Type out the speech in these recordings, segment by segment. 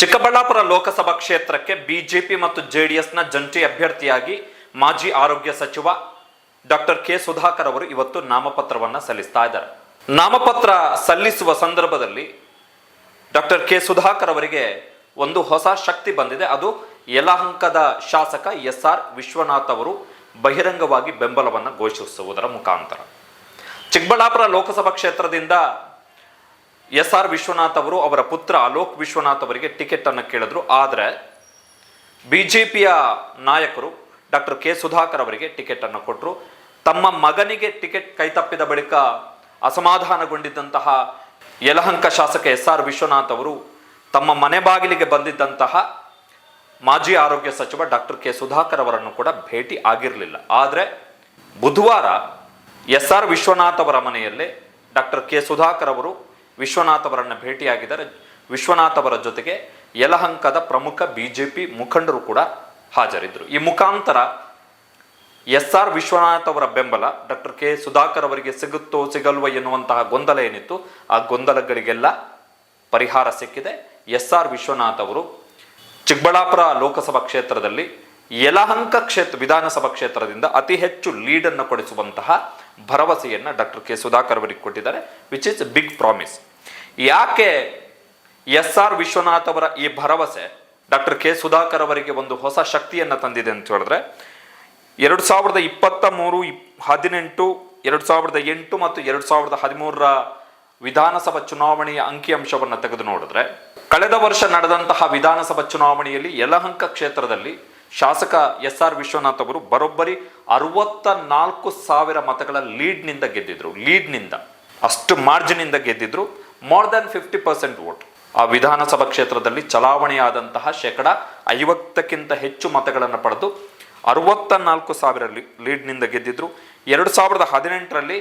ಚಿಕ್ಕಬಳ್ಳಾಪುರ ಲೋಕಸಭಾ ಕ್ಷೇತ್ರಕ್ಕೆ ಬಿಜೆಪಿ ಮತ್ತು ಜೆಡಿಎಸ್ನ ಜಂಟಿ ಅಭ್ಯರ್ಥಿಯಾಗಿ ಮಾಜಿ ಆರೋಗ್ಯ ಸಚಿವ ಡಾಕ್ಟರ್ ಕೆ ಸುಧಾಕರ್ ಅವರು ಇವತ್ತು ನಾಮಪತ್ರವನ್ನ ಸಲ್ಲಿಸ್ತಾ ಇದ್ದಾರೆ. ನಾಮಪತ್ರ ಸಲ್ಲಿಸುವ ಸಂದರ್ಭದಲ್ಲಿ ಡಾಕ್ಟರ್ ಕೆ ಸುಧಾಕರ್ ಅವರಿಗೆ ಒಂದು ಹೊಸ ಶಕ್ತಿ ಬಂದಿದೆ. ಅದು ಯಲಹಂಕದ ಶಾಸಕ ಎಸ್ ಆರ್ ವಿಶ್ವನಾಥ್ ಅವರು ಬಹಿರಂಗವಾಗಿ ಬೆಂಬಲವನ್ನು ಘೋಷಿಸುವುದರ ಮುಖಾಂತರ. ಚಿಕ್ಕಬಳ್ಳಾಪುರ ಲೋಕಸಭಾ ಕ್ಷೇತ್ರದಿಂದ ಎಸ್ ಆರ್ ವಿಶ್ವನಾಥ್ ಅವರು ಅವರ ಪುತ್ರ ಅಲೋಕ್ ವಿಶ್ವನಾಥ್ ಅವರಿಗೆ ಟಿಕೆಟ್ ಅನ್ನು ಕೇಳಿದ್ರು. ಆದರೆ ಬಿಜೆಪಿಯ ನಾಯಕರು ಡಾಕ್ಟರ್ ಕೆ ಸುಧಾಕರ್ ಅವರಿಗೆ ಟಿಕೆಟ್ ಅನ್ನು ಕೊಟ್ಟರು ತಮ್ಮ ಮಗನಿಗೆ ಟಿಕೆಟ್ ಕೈತಪ್ಪಿದ ಬಳಿಕ ಅಸಮಾಧಾನಗೊಂಡಿದ್ದಂತಹ ಯಲಹಂಕ ಶಾಸಕ ಎಸ್ ಆರ್ ವಿಶ್ವನಾಥ್ ಅವರು ತಮ್ಮ ಮನೆ ಬಾಗಿಲಿಗೆ ಬಂದಿದ್ದಂತಹ ಮಾಜಿ ಆರೋಗ್ಯ ಸಚಿವ ಡಾಕ್ಟರ್ ಕೆ ಸುಧಾಕರ್ ಅವರನ್ನು ಕೂಡ ಭೇಟಿ ಆಗಿರಲಿಲ್ಲ. ಆದರೆ ಬುಧವಾರ ಎಸ್ ಆರ್ ವಿಶ್ವನಾಥ್ ಅವರ ಮನೆಯಲ್ಲೇ ಡಾಕ್ಟರ್ ಕೆ ಸುಧಾಕರ್ ಅವರು ವಿಶ್ವನಾಥ್ ಅವರನ್ನು ಭೇಟಿಯಾಗಿದ್ದಾರೆ. ವಿಶ್ವನಾಥ್ ಅವರ ಜೊತೆಗೆ ಯಲಹಂಕದ ಪ್ರಮುಖ ಬಿಜೆಪಿ ಮುಖಂಡರು ಕೂಡ ಹಾಜರಿದ್ದರು. ಈ ಮುಖಾಂತರ ಎಸ್ ಆರ್ ವಿಶ್ವನಾಥ್ ಅವರ ಬೆಂಬಲ ಡಾಕ್ಟರ್ ಕೆ ಸುಧಾಕರ್ ಅವರಿಗೆ ಸಿಗುತ್ತೋ ಸಿಗಲ್ವೋ ಎನ್ನುವಂತಹ ಗೊಂದಲ ಏನಿತ್ತು, ಆ ಗೊಂದಲಗಳಿಗೆಲ್ಲ ಪರಿಹಾರ ಸಿಕ್ಕಿದೆ. ಎಸ್ ಆರ್ ವಿಶ್ವನಾಥ್ ಅವರು ಚಿಕ್ಕಬಳ್ಳಾಪುರ ಲೋಕಸಭಾ ಕ್ಷೇತ್ರದಲ್ಲಿ ಯಲಹಂಕ ಕ್ಷೇತ್ರ, ವಿಧಾನಸಭಾ ಕ್ಷೇತ್ರದಿಂದ ಅತಿ ಹೆಚ್ಚು ಲೀಡನ್ನು ಕೊಡಿಸುವಂತಹ ಭರವಸೆಯನ್ನು ಡಾಕ್ಟರ್ ಕೆ ಸುಧಾಕರ್ ಅವರಿಗೆ ಕೊಟ್ಟಿದ್ದಾರೆ ವಿಚ್ ಇಸ್ ಬಿಗ್ ಪ್ರಾಮಿಸ್ ಯಾಕೆ ಎಸ್ ಆರ್ ವಿಶ್ವನಾಥ್ ಅವರ ಈ ಭರವಸೆ? ಡಾಕ್ಟರ್ ಕೆ ಸುಧಾಕರ್ ಅವರಿಗೆ ಒಂದು ಹೊಸ ಶಕ್ತಿಯನ್ನ ತಂದಿದೆ ಅಂತ ಹೇಳಿದ್ರೆ, ಎರಡು ಸಾವಿರದ ಇಪ್ಪತ್ತ ಮೂರು ಹದಿನೆಂಟು, ಎರಡು ಸಾವಿರದ ಎಂಟು ಮತ್ತು ಎರಡು ಸಾವಿರದ ಹದಿಮೂರರ ವಿಧಾನಸಭಾ ಚುನಾವಣೆಯ ಅಂಕಿಅಂಶವನ್ನು ತೆಗೆದು ನೋಡಿದ್ರೆ, ಕಳೆದ ವರ್ಷ ನಡೆದಂತಹ ವಿಧಾನಸಭಾ ಚುನಾವಣೆಯಲ್ಲಿ ಯಲಹಂಕ ಕ್ಷೇತ್ರದಲ್ಲಿ ಶಾಸಕ ಎಸ್ ಆರ್ ವಿಶ್ವನಾಥ್ ಅವರು ಬರೋಬ್ಬರಿ ಅರವತ್ತ ನಾಲ್ಕು ಸಾವಿರ ಮತಗಳ ಲೀಡ್ನಿಂದ ಗೆದ್ದಿದ್ರು, ಲೀಡ್ನಿಂದ. ಅಷ್ಟು ಮಾರ್ಜಿನಿಂದ ಗೆದ್ದಿದ್ರು. More than fifty percent vote ಆ ವಿಧಾನಸಭಾ ಕ್ಷೇತ್ರದಲ್ಲಿ ಚಲಾವಣೆಯಾದಂತಹ ಶೇಕಡ ಐವತ್ತಕ್ಕಿಂತ ಹೆಚ್ಚು ಮತಗಳನ್ನು ಪಡೆದು ಅರವತ್ತ ನಾಲ್ಕು ಸಾವಿರ ಲೀಡ್ನಿಂದ ಗೆದ್ದಿದ್ರು. ಎರಡು ಸಾವಿರದ ಹದಿನೆಂಟರಲ್ಲಿ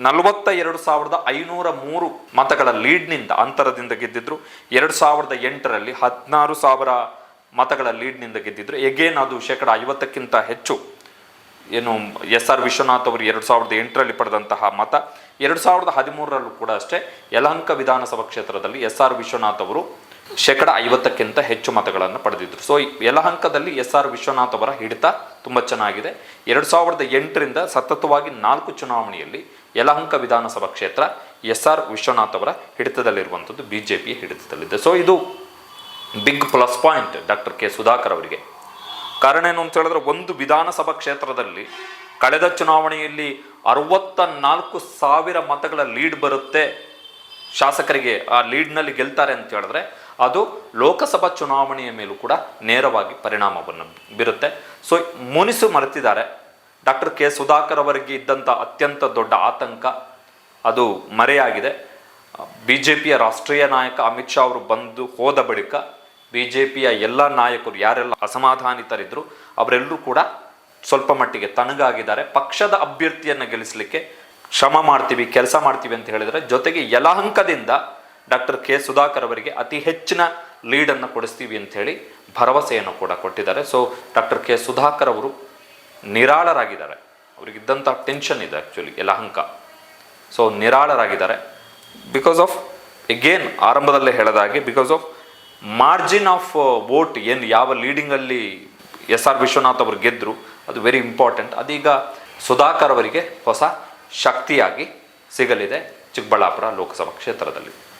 ನಲವತ್ತ ಎರಡು ಸಾವಿರದ ಐನೂರ ಮೂರು ಮತಗಳ ಲೀಡ್ನಿಂದ ಅಂತರದಿಂದ ಗೆದ್ದಿದ್ರು. ಎರಡು ಸಾವಿರದ ಎಂಟರಲ್ಲಿ ಹದಿನಾರು ಸಾವಿರ ಮತಗಳ ಲೀಡ್ನಿಂದ ಗೆದ್ದಿದ್ರು. ಎಗೇನ್ ಅದು ಶೇಕಡ ಐವತ್ತಕ್ಕಿಂತ ಹೆಚ್ಚು ಏನು ಎಸ್ ಆರ್ ವಿಶ್ವನಾಥ್ ಅವರು ಎರಡು ಸಾವಿರದ ಎಂಟರಲ್ಲಿ ಪಡೆದಂತಹ ಮತ, ಎರಡು ಸಾವಿರದ ಹದಿಮೂರರಲ್ಲೂ ಕೂಡ ಅಷ್ಟೇ ಯಲಹಂಕ ವಿಧಾನಸಭಾ ಕ್ಷೇತ್ರದಲ್ಲಿ ಎಸ್ ಆರ್ ವಿಶ್ವನಾಥ್ ಅವರು ಶೇಕಡ ಐವತ್ತಕ್ಕಿಂತ ಹೆಚ್ಚು ಮತಗಳನ್ನು ಪಡೆದಿದ್ದರು ಸೊ ಯಲಹಂಕದಲ್ಲಿ ಎಸ್ ಆರ್ ವಿಶ್ವನಾಥ್ ಅವರ ಹಿಡಿತ ತುಂಬ ಚೆನ್ನಾಗಿದೆ. ಎರಡು ಸಾವಿರದ ಎಂಟರಿಂದ ಸತತವಾಗಿ ನಾಲ್ಕು ಚುನಾವಣೆಯಲ್ಲಿ ಯಲಹಂಕ ವಿಧಾನಸಭಾ ಕ್ಷೇತ್ರ ಎಸ್ ಆರ್ ವಿಶ್ವನಾಥ್ ಅವರ ಹಿಡಿತದಲ್ಲಿರುವಂಥದ್ದು ಬಿ ಜೆ ಪಿಯ ಹಿಡಿತದಲ್ಲಿದೆ. ಸೊ ಇದು big plus point doctor K Sudhakar ಅವರಿಗೆ. ಕಾರಣ ಏನು ಅಂತ ಹೇಳಿದ್ರೆ ಒಂದು ವಿಧಾನಸಭಾ ಕ್ಷೇತ್ರದಲ್ಲಿ ಕಳೆದ ಚುನಾವಣೆಯಲ್ಲಿ ಅರವತ್ತ ನಾಲ್ಕು ಸಾವಿರ ಮತಗಳ ಲೀಡ್ ಬರುತ್ತೆ ಶಾಸಕರಿಗೆ ಆ ಲೀಡ್ನಲ್ಲಿ ಗೆಲ್ತಾರೆ ಅಂತ ಹೇಳಿದ್ರೆ ಅದು ಲೋಕಸಭಾ ಚುನಾವಣೆಯ ಮೇಲೂ ಕೂಡ ನೇರವಾಗಿ ಪರಿಣಾಮವನ್ನು ಬೀರುತ್ತೆ. ಸೊ ಮುನಿಸು ಮರೆತಿದ್ದಾರೆ. ಡಾಕ್ಟರ್ ಕೆ ಸುಧಾಕರ್ ಅವರಿಗೆ ಇದ್ದಂಥ ಅತ್ಯಂತ ದೊಡ್ಡ ಆತಂಕ ಅದು ಮರೆಯಾಗಿದೆ. ಬಿ ಜೆ ಪಿಯ ರಾಷ್ಟ್ರೀಯ ನಾಯಕ ಅಮಿತ್ ಶಾ ಅವರು ಬಂದು ಹೋದ ಬಳಿಕ ಬಿ ಜೆ ಪಿಯ ಎಲ್ಲ ನಾಯಕರು, ಯಾರೆಲ್ಲ ಅಸಮಾಧಾನಿತರಿದ್ದರು ಅವರೆಲ್ಲರೂ ಕೂಡ ಸ್ವಲ್ಪ ಮಟ್ಟಿಗೆ ತಣ್ಣಗಾಗಿದ್ದಾರೆ ಪಕ್ಷದ ಅಭ್ಯರ್ಥಿಯನ್ನು ಗೆಲ್ಲಿಸಲಿಕ್ಕೆ ಶ್ರಮ ಮಾಡ್ತೀವಿ, ಕೆಲಸ ಮಾಡ್ತೀವಿ ಅಂತ ಹೇಳಿದರೆ, ಜೊತೆಗೆ ಯಲಹಂಕದಿಂದ ಡಾಕ್ಟರ್ ಕೆ ಸುಧಾಕರ್ ಅವರಿಗೆ ಅತಿ ಹೆಚ್ಚಿನ ಲೀಡನ್ನು ಕೊಡಿಸ್ತೀವಿ ಹೇಳಿ ಭರವಸೆಯನ್ನು ಕೂಡ ಕೊಟ್ಟಿದ್ದಾರೆ. ಸೊ ಡಾಕ್ಟರ್ ಕೆ ಸುಧಾಕರ್ ಅವರು ನಿರಾಳರಾಗಿದ್ದಾರೆ. ಅವರಿಗಿದ್ದಂಥ ಟೆನ್ಷನ್ ಇದೆ ಆ್ಯಕ್ಚುಲಿ ಯಲಹಂಕ. ಸೊ ನಿರಾಳರಾಗಿದ್ದಾರೆ. ಬಿಕಾಸ್ ಆಫ್ ಎಗೇನ್ ಆರಂಭದಲ್ಲೇ ಹೇಳೋದಾಗಿ because of margin of vote ಏನು ಯಾವ ಲೀಡಿಂಗಲ್ಲಿ ಎಸ್ ಆರ್ ವಿಶ್ವನಾಥ್ ಅವರು ಗೆದ್ದರು ಅದು ವೆರಿ ಇಂಪಾರ್ಟೆಂಟ್ ಅದೀಗ ಸುಧಾಕರ್ ಅವರಿಗೆ ಹೊಸ ಶಕ್ತಿಯಾಗಿ ಸಿಗಲಿದೆ ಚಿಕ್ಕಬಳ್ಳಾಪುರ ಲೋಕಸಭಾ ಕ್ಷೇತ್ರದಲ್ಲಿ.